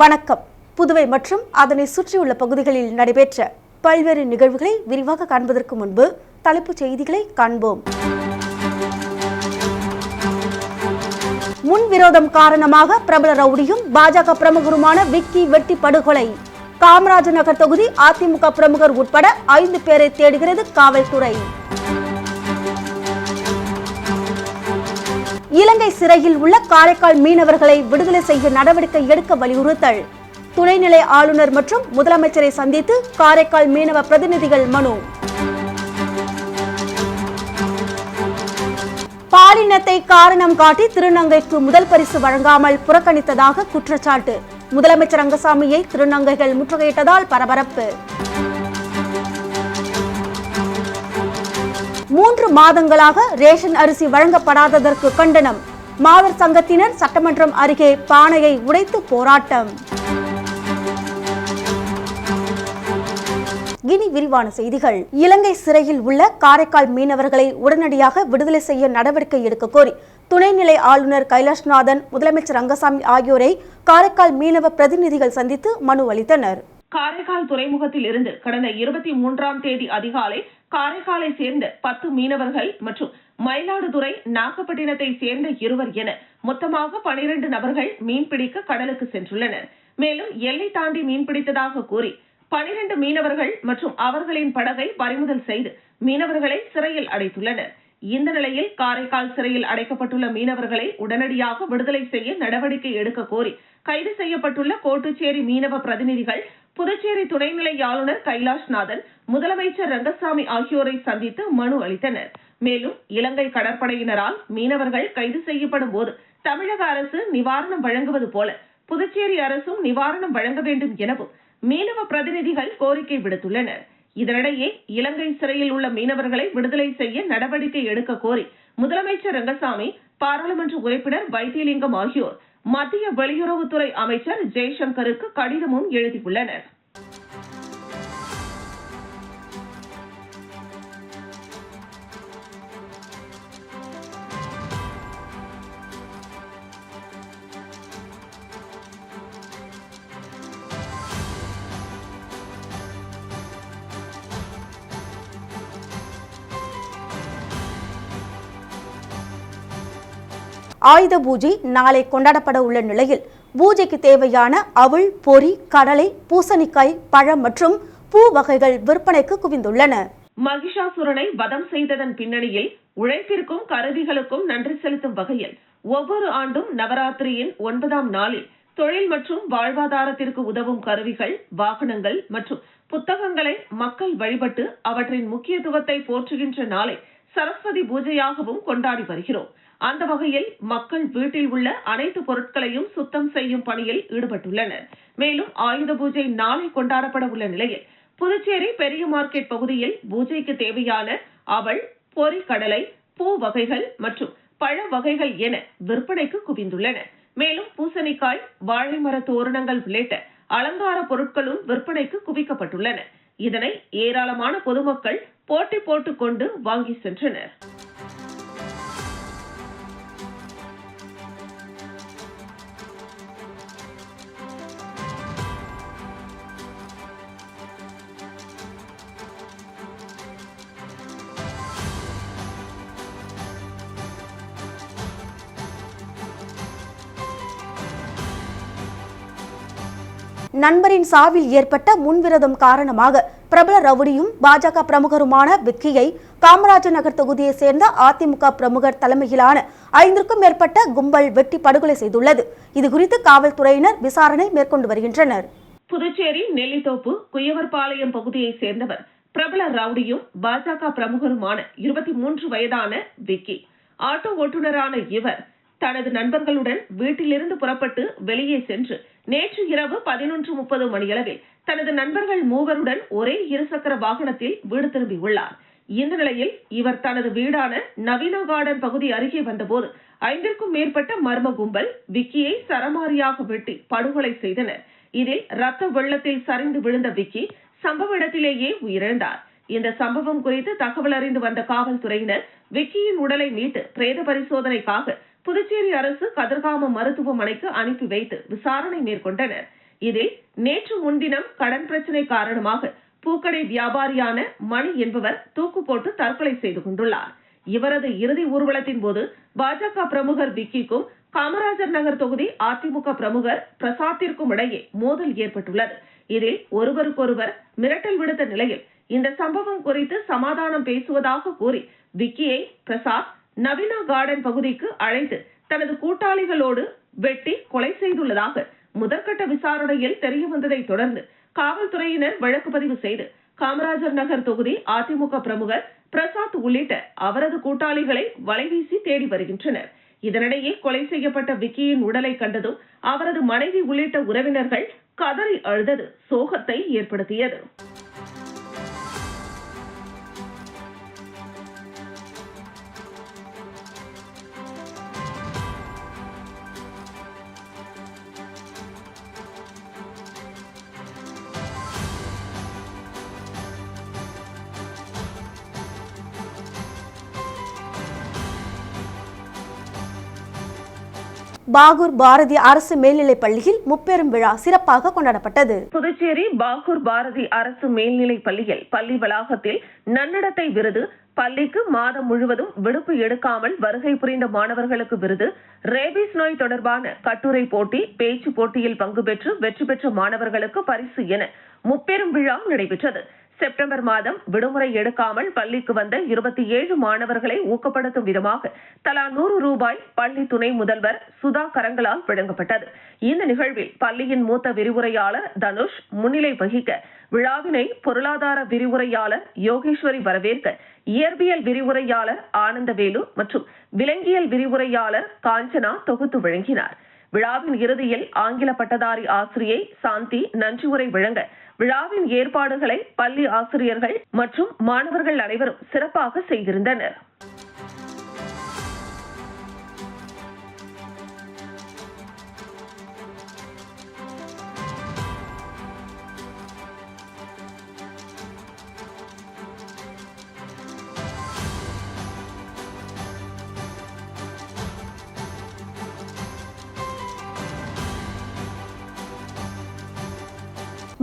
வணக்கம். புதுவை மற்றும் அதனை சுற்றியுள்ள பகுதிகளில் நடைபெற்ற பல்வேறு நிகழ்வுகளை விரிவாக காண்பதற்கு முன்பு தலைப்புச் செய்திகளை காண்போம். முன்விரோதம் காரணமாக பிரபல ரவுடியும் பாஜக பிரமுகருமான விக்கி வெட்டி படுகொலை. காமராஜர் நகர் தொகுதி அதிமுக பிரமுகர் உட்பட ஐந்து பேரை தேடுகிறது காவல்துறை. இலங்கை சிறையில் உள்ள காரைக்கால் மீனவர்களை விடுதலை செய்ய நடவடிக்கை எடுக்க வலியுறுத்தல். துணைநிலை ஆளுநர் மற்றும் முதலமைச்சரை சந்தித்து காரைக்கால் மீனவ பிரதிநிதிகள் மனு. பாலினத்தை காரணம் காட்டி திருநங்கைக்கு முதல் பரிசு வழங்காமல் புறக்கணித்ததாக குற்றச்சாட்டு. முதலமைச்சர் ரங்கசாமியை திருநங்கைகள் முற்றுகையிட்டதால் பரபரப்பு. மூன்று மாதங்களாக ரேஷன் அரிசி வழங்கப்படாததற்கு கண்டனம். மாதர் சங்கத்தினர் சட்டமன்றம் அருகே பானையை உடைத்து போராட்டம். இனி விரிவான செய்திகள். இலங்கை சிறையில் உள்ள காரைக்கால் மீனவர்களை உடனடியாக விடுதலை செய்ய நடவடிக்கை எடுக்க கோரி துணைநிலை ஆளுநர் கைலாஷ்நாதன் முதலமைச்சர் ரங்கசாமி ஆகியோரை காரைக்கால் மீனவ பிரதிநிதிகள் சந்தித்து மனு அளித்தனர். காரைக்கால் துறைமுகத்தில் இருந்து கடந்த இருபத்தி மூன்றாம் தேதி அதிகாலை காரைக்காலை சேர்ந்த பத்து மீனவர்கள் மற்றும் மயிலாடுதுறை நாகப்பட்டினத்தை சேர்ந்த இருவர் என மொத்தமாக பனிரெண்டு நபர்கள் மீன்பிடிக்க கடலுக்கு சென்றுள்ளனர். மேலும் எல்லை தாண்டி மீன்பிடித்ததாக கூறி பனிரெண்டு மீனவர்கள் மற்றும் அவர்களின் படகை பறிமுதல் செய்து மீனவர்களை சிறையில் அடைத்துள்ளனர். இந்த நிலையில் காரைக்கால் சிறையில் அடைக்கப்பட்டுள்ள மீனவர்களை உடனடியாக விடுதலை செய்ய நடவடிக்கை எடுக்க கோரி கைது செய்யப்பட்டுள்ள கோட்டுச்சேரி மீனவ பிரதிநிதிகள் புதுச்சேரி துணைநிலை ஆளுநர் கைலாஷ்நாதன் முதலமைச்சர் ரங்கசாமி ஆகியோரை சந்தித்து மனு அளித்தனர். மேலும் இலங்கை கடற்படையினரால் மீனவர்கள் கைது செய்யப்படும் போது தமிழக அரசு நிவாரணம் வழங்குவது போல புதுச்சேரி அரசும் நிவாரணம் வழங்க வேண்டும் எனவும் மீனவ பிரதிநிதிகள் கோரிக்கை விடுத்துள்ளனர். இதனிடையே இலங்கை சிறையில் உள்ள மீனவர்களை விடுதலை செய்ய நடவடிக்கை எடுக்க கோரி முதலமைச்சர் ரங்கசாமி பாராளுமன்ற உறுப்பினர் வைத்தியலிங்கம் ஆகியோர் மத்திய வெளியுறவுத்துறை அமைச்சர் ஜெய்சங்கருக்கு கடிதமும் எழுதியுள்ளனர். ஆயுத பூஜை நாளை கொண்டாடப்பட உள்ள நிலையில் பூஜைக்கு தேவையான அவள் பொறி கடலை பூசணிக்காய் பழம் மற்றும் பூ வகைகள் விற்பனைக்கு குவிந்துள்ளன. மகிஷாசுரனை வதம் செய்ததன் பின்னணியில் உழைப்பிற்கும் கருவிகளுக்கும் நன்றி செலுத்தும் வகையில் ஒவ்வொரு ஆண்டும் நவராத்திரியின் ஒன்பதாம் நாளில் தொழில் மற்றும் வாழ்வாதாரத்திற்கு உதவும் கருவிகள் வாகனங்கள் மற்றும் புத்தகங்களை மக்கள் வழிபட்டு அவற்றின் முக்கியத்துவத்தை போற்றுகின்ற நாளை சரஸ்வதி பூஜையாகவும் கொண்டாடி வருகிறோம். அந்த வகையில் மக்கள் வீட்டில் உள்ள அனைத்து பொருட்களையும் சுத்தம் செய்யும் பணியில் ஈடுபட்டுள்ளனர். மேலும் ஆயுத பூஜை நாளை கொண்டாடப்பட உள்ள நிலையில் புதுச்சேரி பெரிய மார்க்கெட் பகுதியில் பூஜைக்கு தேவையான அவள் பொரி கடலை பூ வகைகள் மற்றும் பழ வகைகள் என விற்பனைக்கு குவிந்துள்ளன. மேலும் பூசணிக்காய் வாழை மர தோரணங்கள் உள்ளிட்ட அலங்கார பொருட்களும் விற்பனைக்கு குவிக்கப்பட்டுள்ளன. இதனை ஏராளமான பொதுமக்கள் போட்டி போட்டுக் கொண்டு வாங்கி சென்றனர். நண்பரின் சாவில் ஏற்பட்ட முன்விரதம் காரணமாக பிரபல ரவுடியும் பாஜக பிரமுகருமான விக்கியை காமராஜர் நகர் தொகுதியை சேர்ந்த அதிமுக பிரமுகர் தலைமையிலான ஐந்திற்கும் மேற்பட்ட கும்பல் வெட்டி படுகொலை செய்துள்ளது. இதுகுறித்து காவல்துறையினர் விசாரணை மேற்கொண்டு வருகின்றனர். புதுச்சேரி நெல்லித்தோப்பு குயவர்பாளையம் பகுதியைச் சேர்ந்தவர் பிரபல ரவுடியும் பாஜக பிரமுகருமான இருபத்தி மூன்று வயதான விக்கி. ஆட்டோ ஓட்டுநரான இவர் தனது நண்பர்களுடன் வீட்டிலிருந்து புறப்பட்டு வெளியே சென்று நேற்று இரவு பதினொன்று முப்பது மணியளவில் தனது நண்பர்கள் மூவருடன் ஒரே இருசக்கர வாகனத்தில் வீடு திரும்பியுள்ளார் இந்த நிலையில் இவர் தனது வீடான நவீன கார்டன் பகுதி அருகே வந்தபோது ஐந்திற்கும் மேற்பட்ட மர்ம கும்பல் விக்கியை சரமாரியாக வெட்டி படுகொலை செய்தனர். இதில் ரத்த வெள்ளத்தில் சரிந்து விழுந்த விக்கி சம்பவ இடத்திலேயே உயிரிழந்தார். இந்த சம்பவம் குறித்து தகவல் அறிந்து வந்த காவல்துறையினர் விக்கியின் உடலை மீட்டு பிரேத பரிசோதனைக்காக புதுச்சேரி அரசு கதிர்காம மருத்துவமனைக்கு அனுப்பி வைத்து விசாரணை மேற்கொண்டனர். இதில் நேற்று முன்தினம் கடன் பிரச்சனை காரணமாக பூக்கடை வியாபாரியான மணி என்பவர் தூக்கு போட்டு தற்கொலை செய்து கொண்டுள்ளார். இவரது இறுதி ஊர்வலத்தின் போது பாஜக பிரமுகர் விக்கிக்கும் காமராஜர் நகர் தொகுதி அதிமுக பிரமுகர் பிரசாத்திற்கும் இடையே மோதல் ஏற்பட்டுள்ளது. இதில் ஒருவருக்கொருவர் மிரட்டல் விடுத்த நிலையில் இந்த சம்பவம் குறித்து சமாதானம் பேசுவதாக கூறி விக்கியை பிரசாத் நவீனா கார்டன் பகுதிக்கு அழைத்து தனது கூட்டாளிகளோடு வெட்டி கொலை செய்துள்ளதாக முதற்கட்ட விசாரணையில் தெரிய வந்ததை தொடர்ந்து காவல்துறையினர் வழக்கு பதிவு செய்து காமராஜர் நகர் தொகுதி அதிமுக பிரமுகர் பிரசாத் உள்ளிட்ட அவரது கூட்டாளிகளை வலைவீசி தேடி வருகின்றனர். இதனிடையே கொலை செய்யப்பட்ட விக்கியின் உடலை கண்டதும் அவரது மனைவி உள்ளிட்ட உறவினர்கள் கதறி அழுதது சோகத்தை ஏற்படுத்தியது. பாகூர் பாரதி அரசு மேல்நிலைப் பள்ளியில் முப்பெரும் விழா சிறப்பாக கொண்டாடப்பட்டது. புதுச்சேரி பாகூர் பாரதி அரசு மேல்நிலைப் பள்ளியில் பள்ளி வளாகத்தில் நன்னடத்தை விருது பள்ளிக்கு மாதம் முழுவதும் விடுப்பு எடுக்காமல் வருகை புரிந்த மாணவர்களுக்கு விருது ரேபிஸ் நோய் தொடர்பான கட்டுரை போட்டி பேச்சு போட்டியில் பங்கு பெற்று வெற்றி பெற்ற மாணவர்களுக்கு பரிசு என முப்பெரும் விழா நடைபெற்றது. செப்டம்பர் மாதம் விடுமுறை எடுக்காமல் பள்ளிக்கு வந்த இருபத்தி ஏழு மாணவர்களை ஊக்கப்படுத்தும் விதமாக தலா நூறு ரூபாய் பள்ளி துணை முதல்வர் சுதா கரங்களால் வழங்கப்பட்டது. இந்த நிகழ்வில் பள்ளியின் மூத்த விரிவுரையாளர் தனுஷ் முன்னிலை வகிக்க விழாவினை பொருளாதார விரிவுரையாளர் யோகேஸ்வரி வரவேற்க இயற்பியல் விரிவுரையாளர் ஆனந்தவேலு மற்றும் விலங்கியல் விரிவுரையாளர் காஞ்சனா தொகுத்து வழங்கினார். விழாவின் இறுதியில் ஆங்கில பட்டதாரி ஆசிரியை சாந்தி நன்றி உரை வழங்க விழாவின் ஏற்பாடுகளை பள்ளி ஆசிரியர்கள் மற்றும் மாணவர்கள் அனைவரும் சிறப்பாக செய்திருந்தனர்.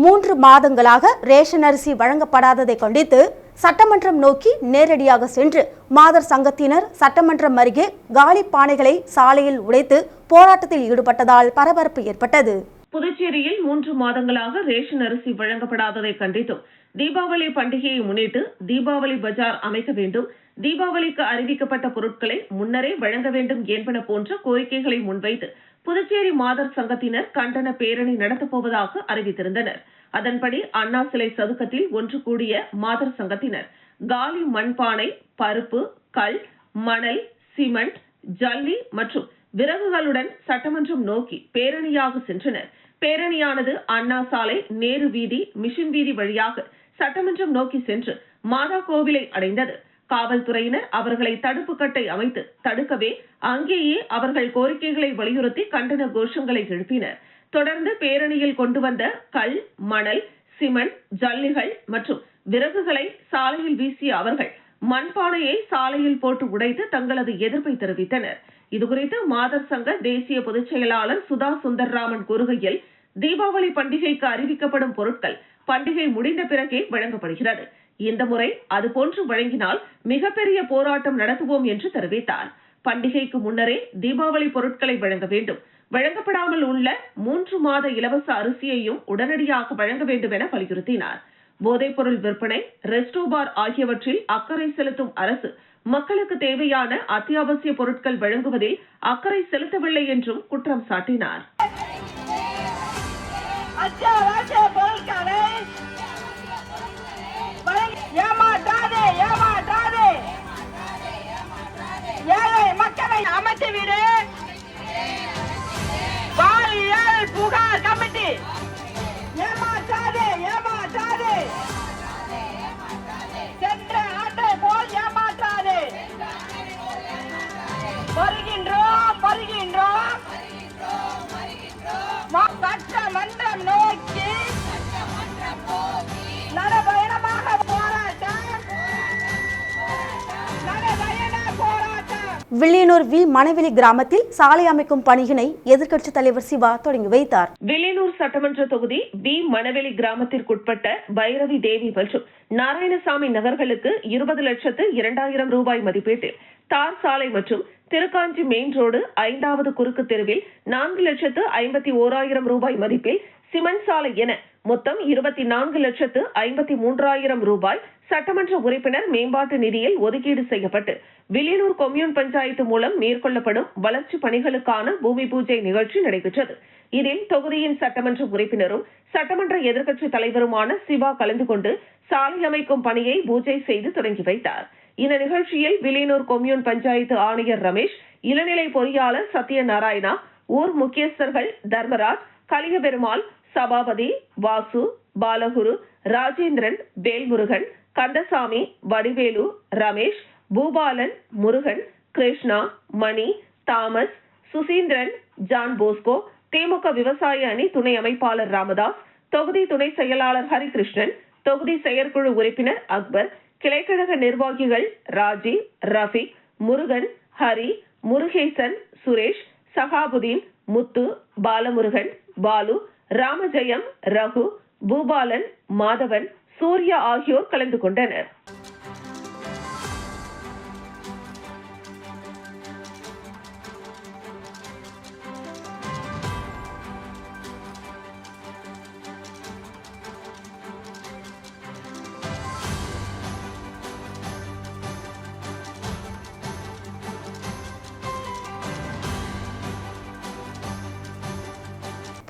மூன்று மாதங்களாக ரேஷன் அரிசி வழங்கப்படாததை கண்டித்து சட்டமன்றம் நோக்கி நேரடியாக சென்று மாதர் சங்கத்தினர் சட்டமன்றம் அருகே காலி பானைகளை சாலையில் உடைத்து போராட்டத்தில் ஈடுபட்டதால் பரபரப்பு ஏற்பட்டது. புதுச்சேரியில் மூன்று மாதங்களாக ரேஷன் அரிசி வழங்கப்படாததை கண்டித்தும் தீபாவளி பண்டிகையை முன்னிட்டு தீபாவளி பஜார் அமைக்க வேண்டும் தீபாவளிக்கு அறிவிக்கப்பட்ட பொருட்களை முன்னரே வழங்க வேண்டும் என்பன போன்ற கோரிக்கைகளை முன்வைத்து புதுச்சேரி மாதர் சங்கத்தினர் கண்டன பேரணி நடத்தப்போவதாக அறிவித்திருந்தனர். அதன்படி அண்ணா சிலை சதுக்கத்தில் ஒன்று கூடிய மாதர் சங்கத்தினர் காலி மண்பானை பருப்பு கல் மணல் சிமெண்ட் ஜல்லி மற்றும் விறகுகளுடன் சட்டமன்றம் நோக்கி பேரணியாக சென்றனர். பேரணியானது அண்ணா சாலை நேரு வீதி மிஷின் வீதி வழியாக சட்டமன்றம் நோக்கி சென்று மாதா கோவிலை அடைந்தது. காவல்துறையினர் அவர்களை தடுப்பு கட்டை அமைத்து தடுக்கவே அங்கேயே அவர்கள் கோரிக்கைகளை வலியுறுத்தி கண்டன கோஷங்களை எழுப்பினர். தொடர்ந்து பேரணியில் கொண்டு வந்த கல் மணல் சிமெண்ட் ஜல்லிகள் மற்றும் விறகுகளை சாலையில் வீசிய அவர்கள் மண்பானையை சாலையில் போட்டு உடைத்து தங்களது எதிர்ப்பை தெரிவித்தனர். இதுகுறித்து மாதர் சங்க தேசிய பொதுச் செயலாளர் சுதா சுந்தர்ராமன் கூறுகையில் தீபாவளி பண்டிகைக்கு அறிவிக்கப்படும் பொருட்கள் பண்டிகை முடிந்த பிறகே வழங்கப்படுகிறது. இந்த முறை அதுபோன்று வழங்கினால் மிகப்பெரிய போராட்டம் நடத்துவோம் என்று தெரிவித்தார். பண்டிகைக்கு முன்னரே தீபாவளி பொருட்களை வழங்க வேண்டும். வழங்கப்படாமல் உள்ள மூன்று மாத இலவச அரிசியையும் உடனடியாக வழங்க வேண்டும் என வலியுறுத்தினார். போதைப்பொருள் விற்பனை ரெஸ்டோ பார் ஆகியவற்றில் அக்கறை செலுத்தும் அரசு மக்களுக்கு தேவையான அத்தியாவசிய பொருட்கள் வழங்குவதில் அக்கறை செலுத்தவில்லை என்றும் குற்றம் சாட்டினார். ஏமாற்றாதே ஏமாற்றாதே. ஏழை மக்களை அமைத்துவிடு பாலியல் வில்லியனூர் வி மணவெளி கிராமத்தில் சாலை அமைக்கும் பணியினை எதிர்க்கட்சித் தலைவர் சிவா தொடங்கி வைத்தார். வில்லியனூர் சட்டமன்ற தொகுதி வி. மணவெளி கிராமத்திற்குட்பட்ட பைரவி தேவி மற்றும் நாராயணசாமி நகர்களுக்கு இருபது லட்சத்து இரண்டாயிரம் ரூபாய் மதிப்பீட்டில் தார் சாலை மற்றும் திருக்காஞ்சி மெயின் ரோடு ஐந்தாவது குறுக்கு தெருவில் நான்கு லட்சத்து ஐம்பத்தி ஓராயிரம் ரூபாய் மதிப்பில் சிமெண்ட் சாலை என மொத்தம் இருபத்தி நான்கு லட்சத்து ஐம்பத்தி மூன்றாயிரம் ரூபாய் சட்டமன்ற உறுப்பினர் மேம்பாட்டு நிதியில் ஒதுக்கீடு செய்யப்பட்டு வில்லியனூர் கொம்யூன் பஞ்சாயத்து மூலம் மேற்கொள்ளப்படும் வளர்ச்சி பணிகளுக்கான பூமி பூஜை நிகழ்ச்சி நடைபெற்றது. இதில் தொகுதியின் சட்டமன்ற உறுப்பினரும் சட்டமன்ற எதிர்க்கட்சித் தலைவருமான சிவா கலந்து கொண்டு சாலை அமைக்கும் பணியை பூஜை செய்து தொடங்கி வைத்தார். இந்த நிகழ்ச்சியில் வில்லியனூர் கொம்யூன் பஞ்சாயத்து ஆணையர் ரமேஷ் இளநிலை பொறியாளர் சத்யநாராயணா ஊர் முக்கியஸ்தர்கள் Dharmaraj Kaliyaperumal Sabapathi Vasu Balaguru Rajendran Velmurugan Kandasamy Vadivelu Ramesh Boopalan Murugan Krishna Mani Thomas Suseendran John Bosco DMK விவசாய அணி துணை அமைப்பாளர் ராமதாஸ் தொகுதி துணை செயலாளர் ஹரிகிருஷ்ணன் தொகுதி செயற்குழு உறுப்பினர் அக்பர் கிளைக்கழக நிர்வாகிகள் ராஜி ரஃபிக் முருகன் ஹரி முருகேசன் சுரேஷ் சகாபுதீன் முத்து பாலமுருகன் பாலு ராமஜெயம் ரகு பூபாலன் மாதவன் சூர்யா ஆகியோர் கலந்து கொண்டனர்.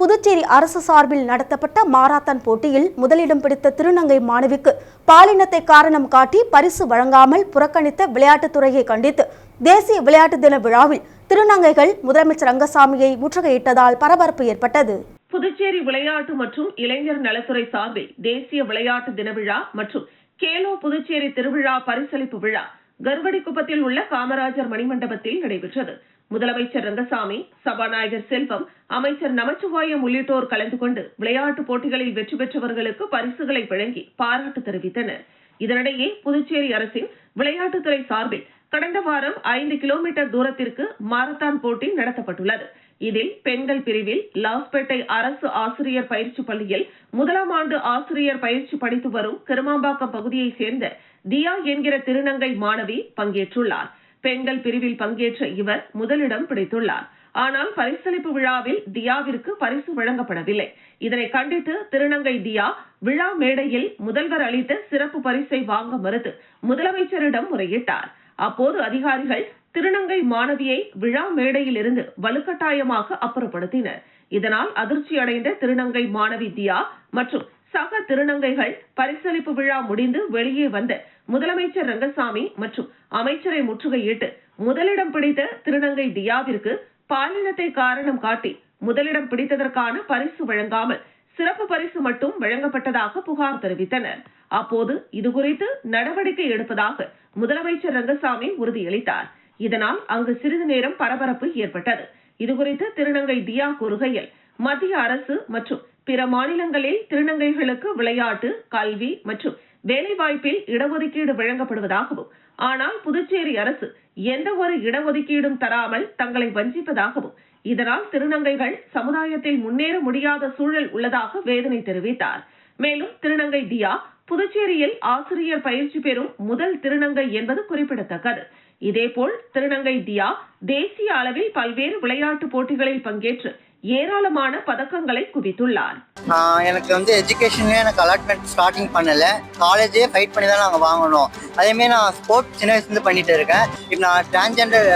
புதுச்சேரி அரசு சார்பில் நடத்தப்பட்ட மாராத்தான் போட்டியில் முதலிடம் பிடித்த திருநங்கை மாணவிக்கு பாலினத்தை காரணம் காட்டி பரிசு வழங்காமல் புறக்கணித்த விளையாட்டுத்துறையை கண்டித்து தேசிய விளையாட்டு தின விழாவில் திருநங்கைகள் முதலமைச்சர் ரங்கசாமியை முற்றுகையிட்டதால் பரபரப்பு ஏற்பட்டது. புதுச்சேரி விளையாட்டு மற்றும் இளைஞர் நலத்துறை சார்பில் தேசிய விளையாட்டு தின விழா மற்றும் கேலோ புதுச்சேரி திருவிழா பரிசளிப்பு விழா கருவடிக்குப்பத்தில் உள்ள காமராஜர் மணிமண்டபத்தில் நடைபெற்றது. முதலமைச்சர் ரங்கசாமி சபாநாயகர் செல்வம் அமைச்சர் நமச்சிவாயம் உள்ளிட்டோர் கலந்து கொண்டு விளையாட்டுப் போட்டிகளில் வெற்றி பெற்றவர்களுக்கு பரிசுகளை வழங்கி பாராட்டு தெரிவித்தனர். இதனிடையே புதுச்சேரி அரசின் விளையாட்டுத்துறை சார்பில் கடந்த வாரம் ஐந்து கிலோமீட்டர் தூரத்திற்கு மாரத்தான் போட்டி நடத்தப்பட்டுள்ளது. இதில் பெண்கள் பிரிவில் லாஸ்பேட்டை அரசு ஆசிரியர் பயிற்சி பள்ளியில் முதலாம் ஆண்டு ஆசிரியர் பயிற்சி படித்து வரும் கிருமாம்பாக்கம் பகுதியைச் சேர்ந்த தியா என்கிற திருநங்கை மாணவி பங்கேற்றுள்ளார். பெண்கள் பிரிவில் பங்கேற்ற இவர் முதலிடம் பிடித்துள்ளார். ஆனால் பரிசளிப்பு விழாவில் தியாவிற்கு பரிசு வழங்கப்படவில்லை. இதனை கண்டித்து திருநங்கை தியா விழா மேடையில் முதல்வர் அளித்த சிறப்பு பரிசை வாங்க மறுத்து முதலமைச்சரிடம் முறையிட்டார். அப்போது அதிகாரிகள் திருநங்கை மாணவியை விழா மேடையில் இருந்து வலுக்கட்டாயமாக அப்புறப்படுத்தினர். இதனால் அதிர்ச்சி அடைந்த திருநங்கை மாணவி தியா மற்றும் சக திருநங்கைகள் பரிசளிப்பு விழா முடிந்து வெளியே வந்த முதலமைச்சர் ரங்கசாமி மற்றும் அமைச்சரை முற்றுகையிட்டு முதலிடம் பிடித்த திருநங்கை தியாவிற்கு பாலினத்தை காரணம் காட்டி முதலிடம் பிடித்ததற்கான பரிசு வழங்காமல் சிறப்பு பரிசு மட்டும் வழங்கப்பட்டதாக புகார் தெரிவித்தனர். அப்போது இதுகுறித்து நடவடிக்கை எடுப்பதாக முதலமைச்சர் ரங்கசாமி உறுதியளித்தார். இதனால் அங்கு சிறிது நேரம் பரபரப்பு ஏற்பட்டது. இதுகுறித்து திருநங்கை தியா கூறுகையில் மத்திய அரசு மற்றும் பிற மாநிலங்களில் திருநங்கைகளுக்கு விளையாட்டு கல்வி மற்றும் வேலைவாய்ப்பில் இடஒதுக்கீடு வழங்கப்படுவதாகவும் ஆனால் புதுச்சேரி அரசு எந்த ஒரு இடஒதுக்கீடும் தராமல் தங்களை வஞ்சிப்பதாகவும் இதனால் திருநங்கைகள் சமுதாயத்தில் முன்னேற முடியாத சூழல் உள்ளதாக வேதனை தெரிவித்தார். மேலும் திருநங்கை தியா புதுச்சேரியில் ஆசிரியர் பயிற்சி பெறும் முதல் திருநங்கை என்பது குறிப்பிடத்தக்கது. இதேபோல் திருநங்கை தியா தேசிய அளவில் பல்வேறு விளையாட்டுப் போட்டிகளில் பங்கேற்று ஏராளமான பதக்கங்களை குவித்துள்ளார். நான் எனக்கு வந்து எஜுகேஷன்ல எனக்கு அலாட்மெண்ட் ஸ்டார்டிங் பண்ணலை. காலேஜே ஃபைட் பண்ணி தான் நாங்கள் வாங்கணும் அதேமாரி நான் ஸ்போர்ட்ஸ் சின்ன வயசுலேருந்து பண்ணிட்டு இருக்கேன். இப்போ நான் டிரான்ஜெண்டர்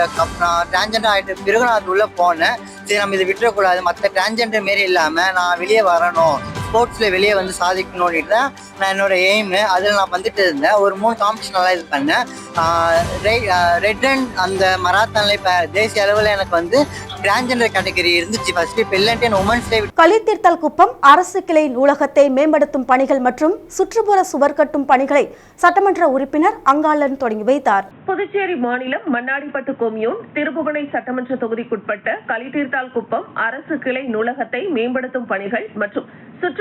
நான் டிரான்ஜெண்டர் ஆகிட்ட பிறகு நான் அது உள்ளே போனேன். சரி நம்ம இதை விட்டுறக்கூடாது. மற்ற டிரான்ஜெண்டர் மாரி இல்லாமல் நான் வெளியே வரணும். ஸ்போர்ட்ஸில் வெளியே வந்து சாதிக்கணும்னு தான் நான் என்னோட எய்மு அதில் நான் வந்துட்டு இருந்தேன். ஒரு மூணு காம்படிஷனெல்லாம் இது பண்ணேன். ரெட் அண்ட் அந்த மராத்தானில் இப்போ தேசிய அளவில் எனக்கு வந்து டிரான்ஜெண்டர் கேட்டகரி இருந்துச்சு. இப்போ இல்லைன்ட்டு என்ன உமன்ஸ் டே களித்தீர்த்தல் குப்பம் அரசு கிளை நூலகத்தை மேம்படுத்தும் பணிகள் மற்றும் சுற்றுப்புற சுவர் கட்டும் பணிகளை சட்டமன்ற உறுப்பினர் அங்காளன் தொடங்கி வைத்தார். புதுச்சேரி மாநிலம் மண்ணாடிப்பட்டு கொம்யூன் திருபுவனை சட்டமன்ற தொகுதிக்குட்பட்ட கலிதீர்த்தால் குப்பம் அரசு கிளை நூலகத்தை மேம்படுத்தும் பணிகள் மற்றும்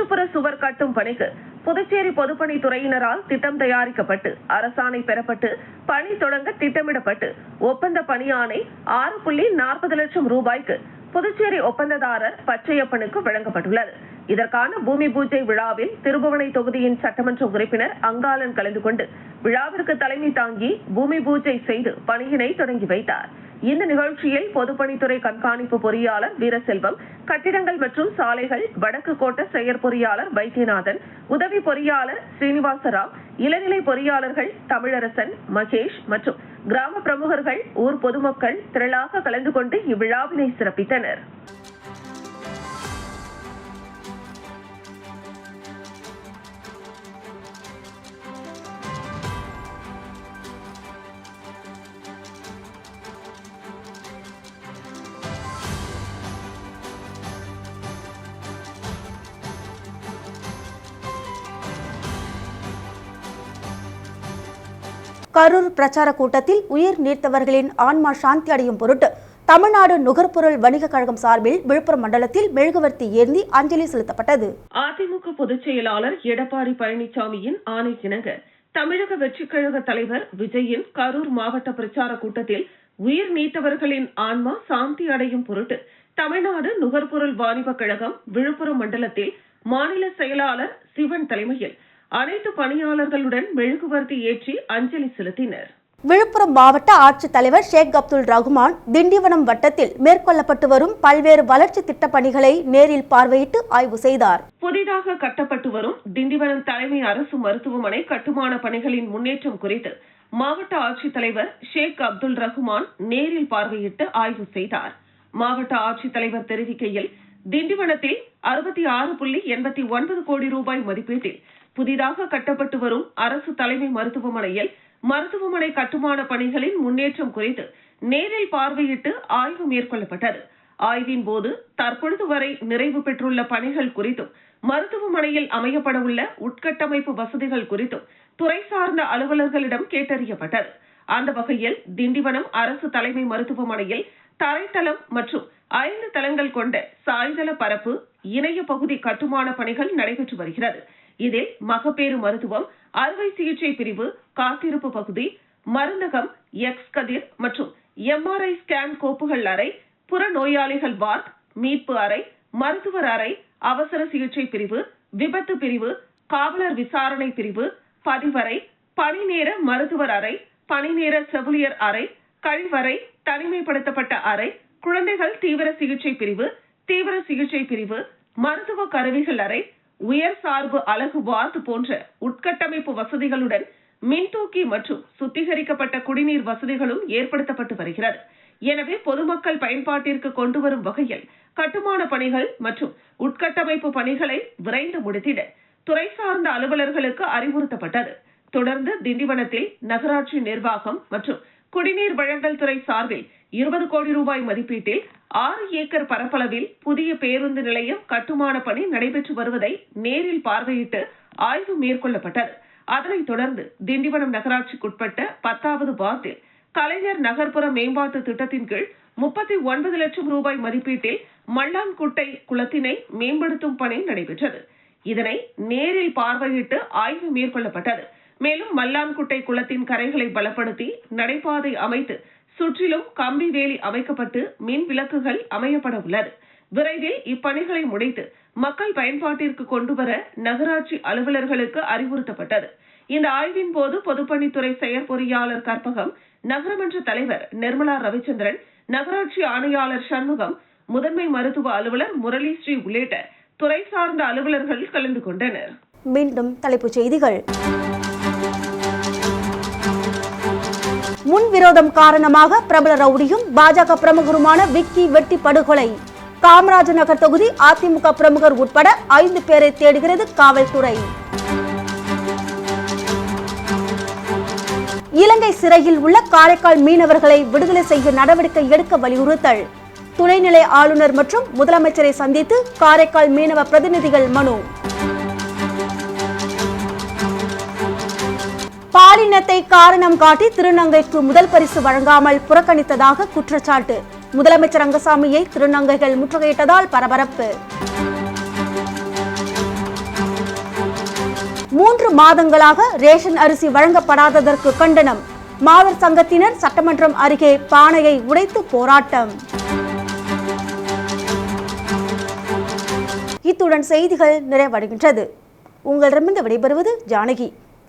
சுற்றுப்புற சுவர் கட்டும் பணிக்கு புதுச்சேரி பொதுப்பணித்துறையினரால் திட்டம் தயாரிக்கப்பட்டு அரசாணை பெறப்பட்டு பணி தொடங்க திட்டமிடப்பட்டு ஒப்பந்த பணியாணை ஆறு புள்ளி நாற்பது லட்சம் ரூபாய்க்கு புதுச்சேரி ஒப்பந்ததாரர் பச்சையப்பனுக்கு வழங்கப்பட்டுள்ளது. இதற்கான பூமி பூஜை விழாவில் திருபுவனை தொகுதியின் சட்டமன்ற உறுப்பினர் அங்காளன் கலந்து கொண்டு விழாவிற்கு தலைமை தாங்கி பூமி பூஜை செய்து பணியினை தொடங்கி வைத்தார். இந்த நிகழ்ச்சியில் பொதுப்பணித்துறை கண்காணிப்பு பொறியாளர் வீரசெல்வம் கட்டிடங்கள் மற்றும் சாலைகள் வடக்கு கோட்ட செயற்பொறியாளர் வைத்தியநாதன் உதவி பொறியாளர் ஸ்ரீனிவாசராவ் இளநிலை பொறியாளர்கள் தமிழரசன் மகேஷ் மற்றும் கிராம பிரமுகர்கள் ஊர் பொதுமக்கள் திரளாக கலந்து கொண்டு இவ்விழாவினை சிறப்பித்தனர். கரூர் பிரச்சார கூட்டத்தில் உயிர் நீர்த்தவர்களின் ஆன்மா சாந்தி அடையும் பொருட்டு தமிழ்நாடு நுகர்பொருள் வணிக கழகம் சார்பில் விழுப்புரம் மண்டலத்தில் மெழுகுவர்த்தி ஏந்தி அஞ்சலி செலுத்தப்பட்டது. அதிமுக பொதுச் செயலாளர் எடப்பாடி பழனிசாமியின் கிணங்க தமிழக வெற்றிக் கழக தலைவர் விஜயின் கரூர் மாவட்ட பிரச்சார கூட்டத்தில் உயிர் நீத்தவர்களின் ஆன்மா சாந்தி அடையும் பொருட்டு தமிழ்நாடு நுகர்பொருள் வாணிபக் கழகம் விழுப்புரம் மண்டலத்தில் மாநில செயலாளர் சிவன் தலைமையில் அனைத்து பணியாளர்களுடன் மெழுகுவர்த்தி ஏற்றி அஞ்சலி செலுத்தினர். விழுப்புரம் மாவட்ட ஆட்சித்தலைவர் ஷேக் அப்துல் ரகுமான் திண்டிவனம் வட்டத்தில் மேற்கொள்ளப்பட்டு வரும் பல்வேறு வளர்ச்சி திட்டப் பணிகளை நேரில் பார்வையிட்டு ஆய்வு செய்தார். புதிதாக கட்டப்பட்டு வரும் திண்டிவனம் தலைமை அரசு மருத்துவமனை கட்டுமான பணிகளின் முன்னேற்றம் குறித்து மாவட்ட ஆட்சித்தலைவர் ஷேக் அப்துல் ரஹ்மான் நேரில் பார்வையிட்டு ஆய்வு செய்தார். மாவட்ட ஆட்சித்தலைவர் தெரிவிக்கையில் திண்டிவனத்தில் அறுபத்தி ஆறு புள்ளி எண்பத்தி ஒன்பது கோடி ரூபாய் மதிப்பீட்டில் புதிதாக கட்டப்பட்டு வரும் அரசு தலைமை மருத்துவமனையில் மருத்துவமனை கட்டுமான பணிகளின் முன்னேற்றம் குறித்து நேரில் பார்வையிட்டு ஆய்வு மேற்கொள்ளப்பட்டது. ஆய்வின் போது தற்பொழுது வரை நிறைவு பெற்றுள்ள பணிகள் குறித்தும் மருத்துவமனையில் அமையப்பட உள்ள உட்கட்டமைப்பு வசதிகள் குறித்தும் துறை சார்ந்த அலுவலர்களிடம் கேட்டறியப்பட்டது. அந்த வகையில் திண்டிவனம் அரசு தலைமை மருத்துவமனையில் தரைத்தளம் மற்றும் ஐந்து தளங்கள் கொண்ட சாய்தள பரப்பு இணைய பகுதி கட்டுமான பணிகள் நடைபெற்று வருகிறது. இதில் மகப்பேறு மருத்துவம் அறுவை சிகிச்சை பிரிவு காத்திருப்பு பகுதி மருந்தகம் எக்ஸ் கதிர் மற்றும் எம்ஆர்ஐ ஸ்கேன் கோப்புகள் அறை புற நோயாளிகள் வார்ட் மீட்பு அறை மருத்துவர் அறை அவசர சிகிச்சை பிரிவு விபத்து பிரிவு காவலர் விசாரணை பிரிவு பதிவறை பணிநேர மருத்துவர் அறை பணிநேர செவிலியர் அறை கழிவறை தனிமைப்படுத்தப்பட்ட அறை குழந்தைகள் தீவிர சிகிச்சை பிரிவு தீவிர சிகிச்சை பிரிவு மருத்துவ கருவிகள் அறை உயர் சார்பு அலகு வார்டு போன்ற உட்கட்டமைப்பு வசதிகளுடன் மின்தூக்கி மற்றும் சுத்திகரிக்கப்பட்ட குடிநீர் வசதிகளும் ஏற்படுத்தப்பட்டு வருகிறது. எனவே பொதுமக்கள் பயன்பாட்டிற்கு கொண்டு வரும் வகையில் கட்டுமான பணிகள் மற்றும் உட்கட்டமைப்பு பணிகளை விரைந்து முடித்திட துறை சார்ந்த அலுவலர்களுக்கு அறிவுறுத்தப்பட்டது. தொடர்ந்து திண்டிவனத்தில் நகராட்சி நிர்வாகம் மற்றும் குடிநீர் வழங்கல் துறை சார்பில் இருபது கோடி ரூபாய் மதிப்பீட்டில் ஆறு ஏக்கர் பரப்பளவில் புதிய பேருந்து நிலையம் கட்டுமான பணி நடைபெற்று வருவதை நேரில் பார்வையிட்டு ஆய்வு மேற்கொள்ளப்பட்டது. அதனைத் தொடர்ந்து திண்டிவனம் நகராட்சிக்குட்பட்ட பத்தாவது வார்டில் கலைஞர் நகர்ப்புற மேம்பாட்டு திட்டத்தின் கீழ் முப்பத்தி ஒன்பது லட்சம் ரூபாய் மதிப்பீட்டில் மல்லான்குட்டை குளத்தினை மேம்படுத்தும் பணி நடைபெற்றது. இதனை நேரில் பார்வையிட்டு ஆய்வு மேற்கொள்ளப்பட்டது. மேலும் மல்லான்குட்டை குளத்தின் கரைகளை பலப்படுத்தி நடைபாதை அமைத்து சுற்றிலும் கம்பி வேலி அமைக்கப்பட்டு மின் விளக்குகள் அமையப்பட உள்ளது. விரைவில் இப்பணிகளை முடித்து மக்கள் பயன்பாட்டிற்கு கொண்டுவர நகராட்சி அலுவலர்களுக்கு அறிவுறுத்தப்பட்டது. இந்த ஆய்வின் போது பொதுப்பணித்துறை செயற்பொறியாளர் கற்பகம் நகரமன்ற தலைவர் நிர்மலா ரவிச்சந்திரன் நகராட்சி ஆணையாளர் சண்முகம் முதன்மை மருத்துவ அலுவலர் முரளி ஸ்ரீ உள்ளிட்ட துறை சார்ந்த அலுவலர்கள் கலந்து கொண்டனர். மீண்டும் தலைப்புச் செய்திகள். முன்விரோதம் காரணமாக பிரபல ரவுடியும் பாஜக பிரமுகருமான விக்கி வெட்டி படுகொலை காமராஜர் நகர் தொகுதி அதிமுக பிரமுகர் உட்பட ஐந்து பேரை தேடுகிறது காவல்துறை. இலங்கை சிறையில் உள்ள காரைக்கால் மீனவர்களை விடுதலை செய்ய நடவடிக்கை எடுக்க வலியுறுத்தல். துணைநிலை ஆளுநர் மற்றும் முதலமைச்சரை சந்தித்து காரைக்கால் மீனவ பிரதிநிதிகள் மனு. பாலினத்தை காரணம் காட்டி திருநங்கைக்கு முதல் பரிசு வழங்காமல் புறக்கணித்ததாக குற்றச்சாட்டு. முதலமைச்சர் ரங்கசாமியை திருநங்கைகள் முற்றுகையிட்டதால் பரபரப்பு. மூன்று மாதங்களாக ரேஷன் அரிசி வழங்கப்படாததற்கு கண்டனம். மாதர் சங்கத்தினர் சட்டமன்றம் அருகே பானையை உடைத்து போராட்டம். இத்துடன் செய்திகள் நிறைவடைகின்றது. உங்களிடமிருந்து விடைபெறுவது ஜானகி.